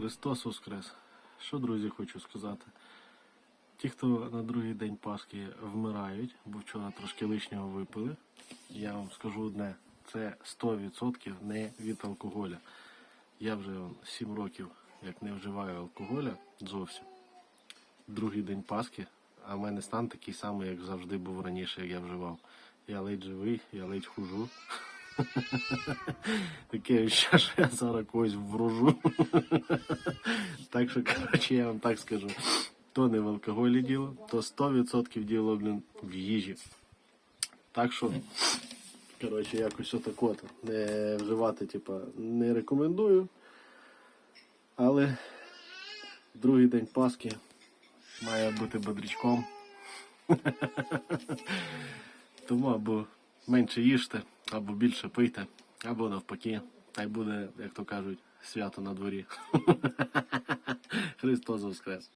Христос Воскрес. Що, друзі, хочу сказати. Ті, хто на другий день Пасхи вмирають, бо вчора трошки лишнього випили, я вам скажу одне: це 100% не від алкоголя. Я вже 7 років як не вживаю алкоголя зовсім. Другий день Пасхи, а в мене стан такий самий, як завжди був раніше, як я вживав. Я ледь живий, я ледь хужу. Таке що я зараз когось вружу. Так що, коротше, я вам так скажу. То не в алкоголі діло, то 100% діло блін, в їжі. Так що, коротше, якось отак от. Не вживати, типа, не рекомендую. Але другий день Пасхи має бути бодрячком. Тому або менше їжте, або більше пийте, або навпаки. Та й буде, як то кажуть, свято на дворі. Христос Воскрес!